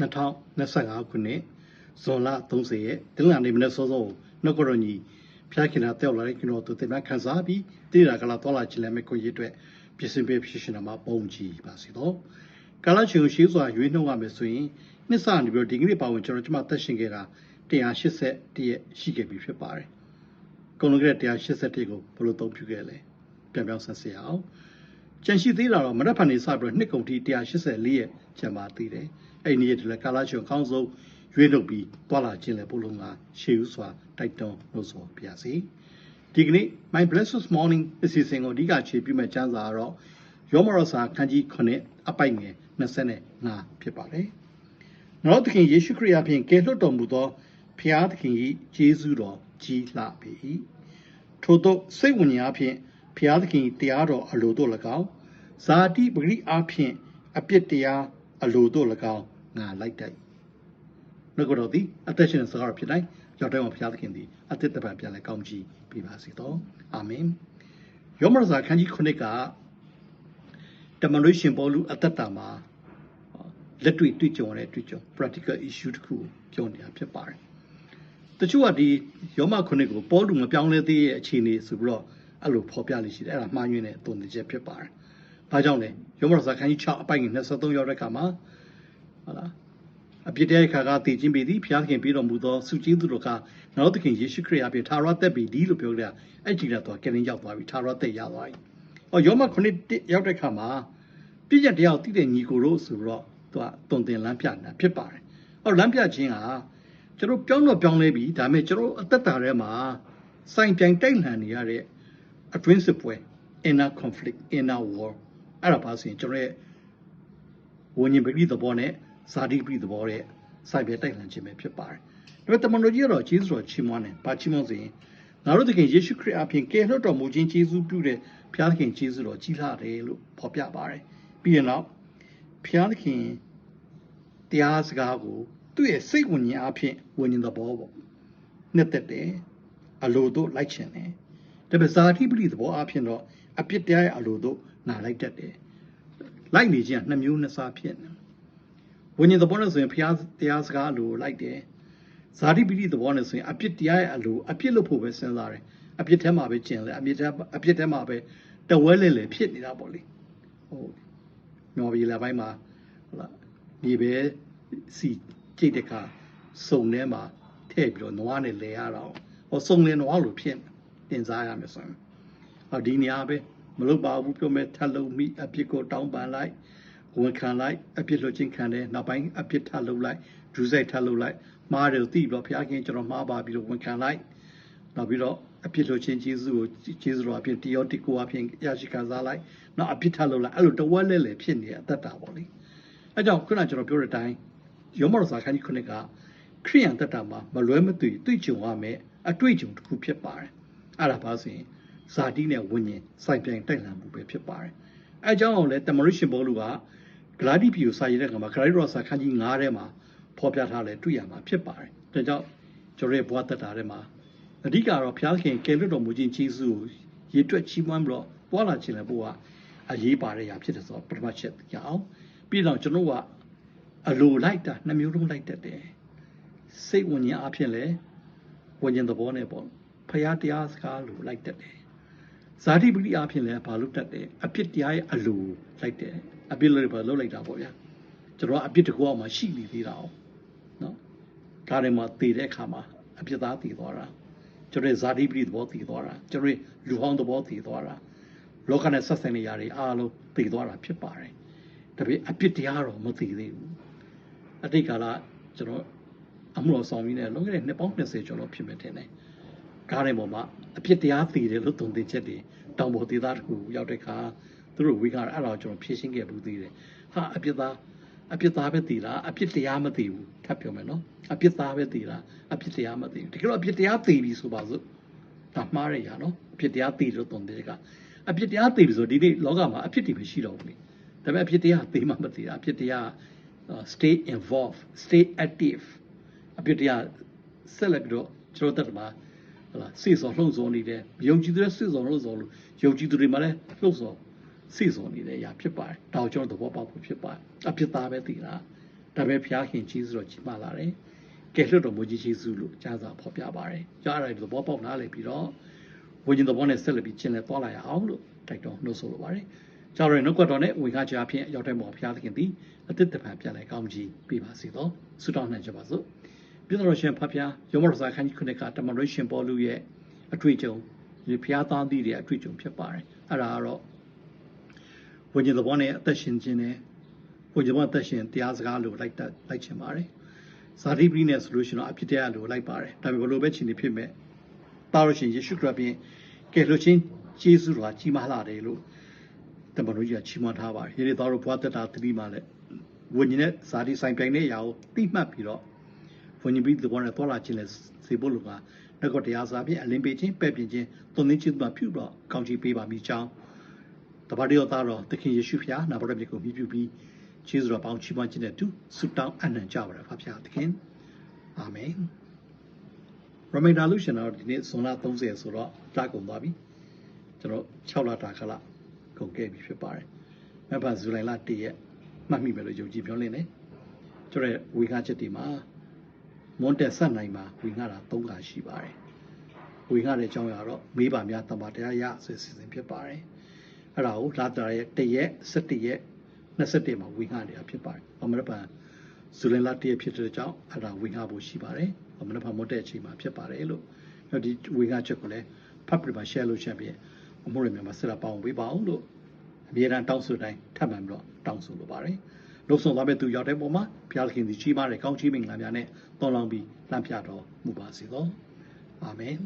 2025ခုနှစ်ဇွန်လ30ရက်တင်းလာနေမနေ့စောစောနှုတ်ကရညီဖျားခင်တာတက်လာတဲ့ကျွန်တော်တို့တင်ပြခန်းစားပြီးတည်တာကလာတော်လာချင်လဲမဲ့ကိုရည်အတွက်ပြင်ဆင်ပေးဖြစ်ရှင်တာမှာပုံကြည့်ပါစီတော့ကာလချင်ရှိစွာရွေးနှုတ်ရမယ်ဆိုရင်နှစ်စနေပြီးဒီကနေ့ပါဝင်ကျွန်တော်ကျမတက်ရှင်ခဲ့တာ180တရက်ရှိခဲ့ပြီဖြစ်ပါတယ်ကုန်လုံးက181ကိုဘယ်လိုသုံးပြုခဲ့လဲပြန်ပြောင်းဆက်စီအောင် ကျန်ရှိသေးတာတော့မနက်ဖြန်နေစပြီးတော့နှစ်ကုန်ထိ184ရက်ကျန်ပါသေးတယ်အဲ့ဒီနေ့တည်းကာလာချင်ခေါင်းဆုံးရွေးနှုတ်ပြီးတွာလာခြင်းလဲပို့လုံးကရှေးဥစွာတိုက်တွန်းလို့ဆိုပြရစီဒီကနေ့ my blessed morning အစီအစဉ်ကိုအဓိကခြေပြုမဲ့ကျမ်းစာကတော့ယောမရစာခန်းကြီး9အပိုက်ငယ်25ဖြစ်ပါတယ်။နောက်သခင်ယေရှုခရစ်အဖင်ကယ်လွတ်တော်မူသောဖျားသခင်၏ကျေးဇူးတော်ကြီးလှပေ၏။ထို့သောစိတ်ဝိညာဉ်အဖင် ဖျားသခင်တရားတော်အလိုတို့၎င်းဇာတိပဂိအဖင်အပြစ်တရားအလိုတို့၎င်းငါလိုက်တတ်။နှုတ်ကတော်သည်အသက်ရှင်စကားဖြစ်တိုင်းရောက်တဲ့မှာဘုရားသခင်သည်အသက်တပံပြန်လဲကောင်းကြီးပြပါစေတော့အာမင်ယောမရစာခန်းကြီး9ကတမန်တော်ရှင်ပေါလုအသက်တာမှာလက်တွေ့တွေ့ကြုံရတဲ့တွေ့ကြုံ practical issue တခုပြောနေတာဖြစ်ပါတယ်တချို့ကဒီယောမ9ကိုပေါလုမပြောင်းလဲသေးတဲ့အခြေအနေဆိုပြီးတော့ အဲ့လိုဖော်ပြလို့ရှိတယ်အဲ့ဒါမှားညွှန်းတဲ့တုံ့ပြန်ချက်ဖြစ်ပါတယ်ဘာကြောင့်လဲယောမရစာခန်းကြီး6အပိုင်23ရောက်တဲ့အခါမှာဟုတ်လားအပြစ်တဲ့အခါကတည်ခြင်းပေသည်ဘုရားခင်ပြီးတော်မူသောစုကျေးသူတို့ကနောက်သခင်ယေရှုခရစ်အပြင်သာရသက်ပြီဒီလို့ပြောကြတယ်အဲ့ဒီကတော့ကရင်ရောက်သွားပြီသာရသက်ရသွားပြီ။အော်ယောမခုနှစ်ရောက်တဲ့ခါမှာပြည့်ညတ်တရားကိုသိတဲ့ညီကိုတို့ဆိုတော့သူကတုံတင်လမ်းပြနေတာဖြစ်ပါတယ်။အော်လမ်းပြခြင်းကကျွန်တော်ပြောင်းတော့ပြောင်းလဲပြီဒါပေမဲ့ကျွန်တော်အသက်တာထဲမှာစိုင်ပြိုင်တိုက်လှန်နေရတဲ့ အတွင်းစစ်ပွဲ inner conflict inner war အဲ့ဒါပါဆိုရင်ကျွန်တော်ရဲ့ဝิญဉ်ပရိသဘောနဲ့ဇာတိပရိသဘောတဲ့စိုက်ပြတိုက်လှန်ခြင်းပဲဖြစ်ပါတယ်။ဒါပေမဲ့တမန်တော်ကြီးကတော့ဂျေဇုတော်ချီးမွမ်းတယ်။ဘာချီးမွမ်းစေရင်ငါတို့သခင်ယေရှုခရစ်အဖင်ကယ်လွတ်တော်မူခြင်းဂျေဇုပြုတဲ့ဘုရားသခင်ဂျေဇုတော်ကြီးလာတယ်လို့ဖော်ပြပါတယ်။ပြီးရင်တော့ဘုရားသခင်တရားစကားကိုသူ့ရဲ့စိတ်ဝิญဉ်အဖင်ဝิญဉ်သဘောပေါ့။နှစ်သက်တယ်။အလိုတို့လိုက်ချင်တယ်။ ဒါပေမဲ့ဇာတိပရိသဘောအဖင်တော့အပြစ်တရားရဲ့အလိုတို့ငါလိုက်တတ်တယ်။လိုက်နေခြင်းကနှစ်မျိုးနှစ်စားဖြစ်နေဝိညာဉ်သဘောနဲ့ဆိုရင်ဘုရားတရားစကားအလိုလိုက်တယ်ဇာတိပိဋိသဘောနဲ့ဆိုရင်အပြစ်တရားရဲ့အလိုအပြစ်လို့ဖို့ပဲစဉ်းစားတယ်အပြစ်ထဲမှာပဲကျင်လဲအပြစ်ထဲအပြစ်ထဲမှာပဲတဝဲလဲလဲဖြစ်နေတာပေါ့လေဟိုမျော်ပြီးလာပိုင်းမှာဟုတ်လားဒီပဲစီကြိတ်တဲ့ခါစုံထဲမှာထည့်ပြီးတော့နွားနဲ့လဲရတော့ဟောစုံလဲနွားလို့ဖြစ် တင်စားရမယ်ဆိုရင်ဟောဒီနေရာပဲမလုပ်ပါဘူးပြောမဲ့ထပ်လုံးမိအပြစ်ကိုတောင်းပန်လိုက်ဝန်ခံလိုက်အပြစ်လွတ်ခြင်းခံတယ်နောက်ပိုင်းအပြစ်ထလုပ်လိုက်ဒူးစိုက်ထလုပ်လိုက်မှားတယ်သိပြီးတော့ဘုရားခင်ကျွန်တော်မှားပါပြီးတော့ဝန်ခံလိုက်နောက်ပြီးတော့အပြစ်လွတ်ခြင်းကျေးဇူးကိုကျေးဇူးတော်အဖြစ်တယောတိကိုအဖြစ်ရရှိခံစားလိုက်နောက်အပြစ်ထလုပ်လိုက်အဲ့လိုတဝက်လဲလဲဖြစ်နေတဲ့အသက်တာပေါ့လေအဲကြောင့်ခုနကျွန်တော်ပြောတဲ့အတိုင်းယောမရစာခန်းကြီးခုနှစ်ကခရိယန်သက်တာမှာမလွဲမသွေတွေ့ကြုံရမယ်အတွေ့အကြုံတစ်ခုဖြစ်ပါတယ် အဲ့ဒါပါဆိုရင်ဇာတိနဲ့ဝိညာဉ်စိုက်ပြိုင်တိုက်လှန်မှုပဲဖြစ်ပါတယ်အဲကြောင့်အောင်လဲတမရိရှင်ဘောလူကဂလာတိပီကိုစာရေးတဲ့အခါမှာဂလာတိတော်စာခန်းကြီး9ထဲမှာဖော်ပြထားလဲတွေ့ရမှာဖြစ်ပါတယ်။ဒါကြောင့်ကျွန်တော်ရဲ့ဘဝတက်တာထဲမှာအဓိကတော့ဘုရားခင်ကယ်လွတ်တော်မူခြင်းကြီးစုကိုရေတွက်ချီးမွမ်းပြီးတော့ပွာလာခြင်းလည်းဘုရားအရေးပါတဲ့ຢာဖြစ်တယ်ဆိုတော့ပထမချက်ရအောင်ပြီးတော့ကျွန်တော်ကအလိုလိုက်တာနှမျိုးလုံးလိုက်တတ်တယ်။စိတ်ဝิญဉ်အဖြစ်လဲဝิญဉ်သဘောနဲ့ပေါ့ ဖရာတရားစကားလိုလိုက်တတ်တယ်။ဇာတိပတိအဖြစ်လဲဘာလို့တတ်တယ်အဖြစ်တရားရဲ့အလိုလိုက်တယ်။အပြစ်လို့ပဲလုပ်လိုက်တာပေါ့ဗျာကျွန်တော်အပြစ်တကူအောင်မှရှိနေသေးတာအောင်နော်ဒါတွေမှာတည်တဲ့အခါမှာအပြစ်သားတည်သွားတာကျွန်တော်ဇာတိပရိသဘောတည်သွားတာကျွန်တော်လူဟောင်းသဘောတည်သွားတာလောကနဲ့ဆက်ဆံနေရတွေအားလုံးတည်သွားတာဖြစ်ပါတယ်ဒါပေမဲ့အပြစ်တရားတော့မတည်သေးဘူးအတိတ်ကာလကျွန်တော်အမှုတော်ဆောင်ပြီးနေလွန်ခဲ့တဲ့နှစ်ပေါင်း20ကျော်လောက်ဖြစ်မယ်ထင်တယ် ကားထဲပေါ်မှာအပြစ်တရားတည်တယ်လို့တုံ့တင်ချက်တွေတောင်ပေါ်ဒေသတစ်ခုရောက်တဲ့အခါသူတို့ဝေကအဲ့ဒါကိုကျွန်တော်ဖြည့်ရှင်းခဲ့ဘူးသေးတယ်ဟာအပြစ်သားအပြစ်သားပဲတည်လားအပြစ်တရားမတည်ဘူးထပ်ပြောမယ်နော်အပြစ်သားပဲတည်လားအပြစ်တရားမတည်ဘူးတကယ်တော့အပြစ်တရားတည်ပြီဆိုပါစို့ဒါမှားရရနော်အပြစ်တရားတည်လို့တုံတယ်ကအပြစ်တရားတည်ပြီဆိုဒီနေ့လောကမှာအပြစ်တွေမရှိတော့ဘူးလေဒါပေမဲ့အပြစ်တရားတည်မှမတည်တာအပြစ်တရား stay involved stay active အပြစ်တရားဆက်လက်ပြီးတော့ကျွန်တော်တက်မှာ ဟလာစိတ်စောလှုံ့ဆော်နေတယ်ယုံကြည်သူတွေစိတ်စောလှုံ့ဆော်လို့ယုံကြည်သူတွေမှာလည်းလှုံ့ဆော်စိတ်ဆုံနေတဲ့အရာဖြစ်ပါတယ်။ဒါကိုကျွန်တော်သဘောပေါက်ဖို့ဖြစ်ပါတယ်။အဖြစ်သားပဲသိတာဒါပေမဲ့ဘုရားခင်ကြီးဆိုတော့ကြီးမားလာတယ်ကဲလွတ်တော်မူကြီးယေရှုလို့ကြားစာဖော်ပြပါတယ်ကြားရတယ်သဘောပေါက်နားလည်ပြီးတော့ဝိညာဉ်သဘောနဲ့ဆက်လက်ပြီးကျင့်လဲသွားလာရအောင်လို့တိုက်တော်နှုတ်ဆိုလိုပါတယ်ကြောက်ရနှုတ်ကတော်နဲ့ဝေခါချအဖြစ်ရောက်တဲ့မော်ဘုရားသခင်သည်အသစ်တပံပြန်လဲကောင်းကြီးပေးပါစေတော့ဆုတောင်းနိုင်ကြပါစို့ ပြည်တော်ရှင်ဖဖျားယောမရစာခန်းကြီးခုနှစ်ကတမန်တော်ရှင်ပေါလုရဲ့အတွေ့အကြုံဒီဘုရားသားသီးတွေအတွေ့အကြုံဖြစ်ပါတယ်အဲ့ဒါကတော့ဝိညာဉ်သဘောနဲ့အသက်ရှင်ခြင်းနဲ့ဝိညာဉ်သဘောအသက်ရှင်တရားစကားလို့လိုက်တတ်လိုက်ချင်ပါတယ်ဇာတိပရိနဲ့ဆိုလို့ရှိရင်တော့အဖြစ်တရားလို့လိုက်ပါတယ်ဒါပေမဲ့ဘလို့ပဲရှင်နေဖြစ်မဲ့တာလို့ရှိရင်ယေရှုခရစ်ပြင်ကယ်လို့ချင်းယေရှုတော်ကြီးမားလာတယ်လို့တမန်တော်ကြီးကချီးမွမ်းထားပါတယ်ဒီနေ့တော်တို့ဘွားတက်တာသတိမှလည်းဝိညာဉ်နဲ့ဇာတိဆိုင်ပြိုင်တဲ့အရာကိုသိမှတ်ပြီးတော့ ဝိညာဉ်ပြီးသဘောနဲ့တော်လာခြင်းနဲ့စေဖို့လူကနှုတ်ကတရားစာဖြင့်အလင်းပေးခြင်းပဲ့ပြင်ခြင်းသွန်သင်ခြင်းမှပြုတော့ကောင်းချီးပေးပါမိကြောင်းတပါးတော်သားတော်သခင်ယေရှုဖျားနာဘရမြတ်ကိုမြှုပ်ပြုပြီးကျေးဇူးတော်ပေါင်းချီးမွမ်းခြင်းနဲ့တူဆုတောင်းအနံ့ကြပါရဖဖျားသခင်အာမင်ရမိန်ဒါလူရှင်တော်ဒီနေ့ဇွန်လ30ဆိုတော့တာကုန်သွားပြီကျွန်တော်6လတာခလကုန်ခဲ့ပြီဖြစ်ပါတယ်မဘဇူလိုင်လ1ရက်မှတ်မိမယ်လို့ယုံကြည်ပြောလင်းနေကျွန်တော်ဝေခါချက်တွေမှာ မွန်တက်ဆက်နိုင်မှာဝေငှတာ3ခါရှိပါတယ်ဝေငှတဲ့အကြောင်းအရာတော့မေးပါများတမန်တရားရဆိုစီစဉ်ဖြစ်ပါတယ်အဲ့ဒါကိုလာတာရဲ့1ရက်17ရက်21မှာဝေငှနေတာဖြစ်ပါတယ်အမရပန်ဇူလိုင်လ1ရက်ဖြစ်တဲ့ကြောင့်အဲ့ဒါဝေငှဖို့ရှိပါတယ်အမရပန်မွန်တက်အချိန်မှာဖြစ်ပါတယ်လို့ဒီဝေငှချက်ကိုလည်းဖတ်ပြပါ share လုပ်ချက်ပြီးအမှုရမြန်မာဆက်လာပေါင်းပေးပါအောင်လို့အမြဲတမ်းတောင်းဆိုတိုင်းထပ်မှန်ပြီးတော့တောင်းဆိုလိုပါတယ် လို့ဆုံးသွားမဲ့သူရောက်တဲ့ပုံမှာဘုရားခင်ဒီကြီးမားတဲ့ကောင်းချီးမင်္ဂလာများနဲ့တော်လောင်းပြီးလမ်းပြတော်မူပါစေသောအာမင်